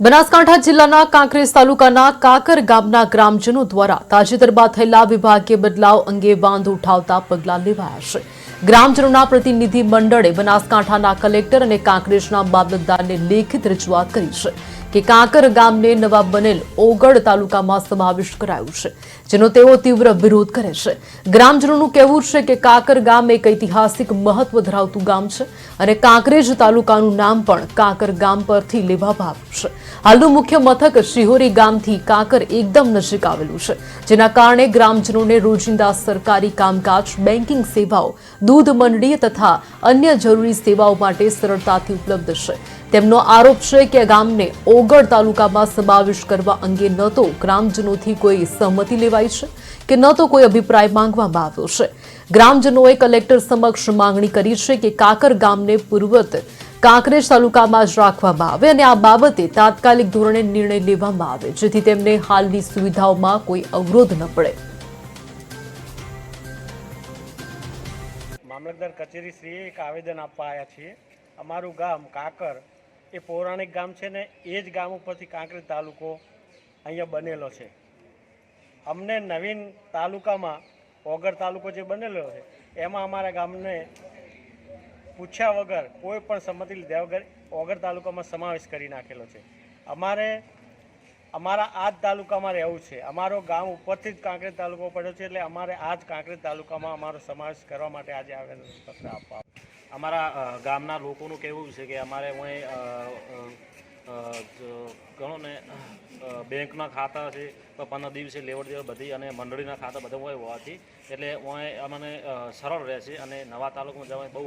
બનાસકાંઠા જિલ્લાના કાંકરેજ તાલુકાના કાકર ગામના ગ્રામજનો દ્વારા તાજેતરમાં થયેલા વિભાગીય બદલાવ અંગે વાંધો ઉઠાવતા પગલાં લેવાયા છે. ગ્રામજનોના પ્રતિનિધિ મંડળે બનાસકાંઠાના કલેક્ટર અને કાંકરેજના મામલતદારને લેખિત રજૂઆત કરી છે કે કાંકર ગામને નવા બનેલ ઓગળ તાલુકામાં સમાવેશ કરાયું છે, જેનો તેઓ તીવ્ર વિરોધ કરે છે. ગ્રામજનોનું કહેવું છે કે કાંકર ગામ એક ઐતિહાસિક મહત્વ ધરાવતું ગામ છે અને કાંકરેજ તાલુકાનું નામ પણ કાંકર ગામ પરથી લેવામાં આવ્યું છે. હાલનું મુખ્ય મથક શિહોરી ગામથી કાંકર એકદમ નજીક આવેલું છે, જેના કારણે ગ્રામજનોને રોજિંદા સરકારી કામકાજ બેન્કિંગ સેવાઓ, દૂધ મંડળી તથા અન્ય જરૂરી સેવાઓ માટે સરળતાથી ઉપલબ્ધ છે. તેમનો આરોપ છે કે ગામને ઓગળ તાલુકામાં સમાવેશ કરવા અંગે ન તો ગ્રામજનોથી કોઈ સહમતિ લેવાઈ છે કે ન તો કોઈ અભિપ્રાય માંગવામાં આવ્યો છે. ગ્રામજનોએ કલેક્ટર સમક્ષ માંગણી કરી છે કે કાકર ગામને પૂર્વત કાંકરેજ તાલુકામાં જ રાખવામાં આવે અને આ બાબતે તાત્કાલિક ધોરણે નિર્ણય લેવામાં આવે, જેથી તેમને હાલની સુવિધાઓમાં કોઈ અવરોધ ન પડે. મામલતદાર કચેરી શ્રીએ એક આવેદન આપવા આવ્યા છીએ. અમારું ગામ કાકર એ પૌરાણિક ગામ છે ને એ જ ગામ ઉપરથી કાંકરેજ તાલુકો અહીંયા બનેલો છે. અમને નવીન તાલુકામાં ઓગર તાલુકો જે બનેલો છે, એમાં અમારા ગામને પૂછ્યા વગર, કોઈ પણ સંમતિ લીધા વગર ઓગર તાલુકામાં સમાવેશ કરી નાખેલો છે. અમારે, અમારા આ જ તાલુકામાં રહેવું છે. અમારો ગામ ઉપરથી જ કાંકરેજ તાલુકો પડ્યો છે એટલે અમારે આ જ કાંકરેજ તાલુકામાં અમારો સમાવેશ કરવા માટે આજે આવેદનપત્ર આપવા. અમારા ગામના લોકોનું કહેવું છે કે અમારે હું ગણો ને બેંકના ખાતા છે પંદર દિવસે લેવડ દેવડ બધી અને મંડળીના ખાતા બધા હોય હોવાથી, એટલે હું અમને સરળ રહે છે અને નવા તાલુકામાં જવાની બહુ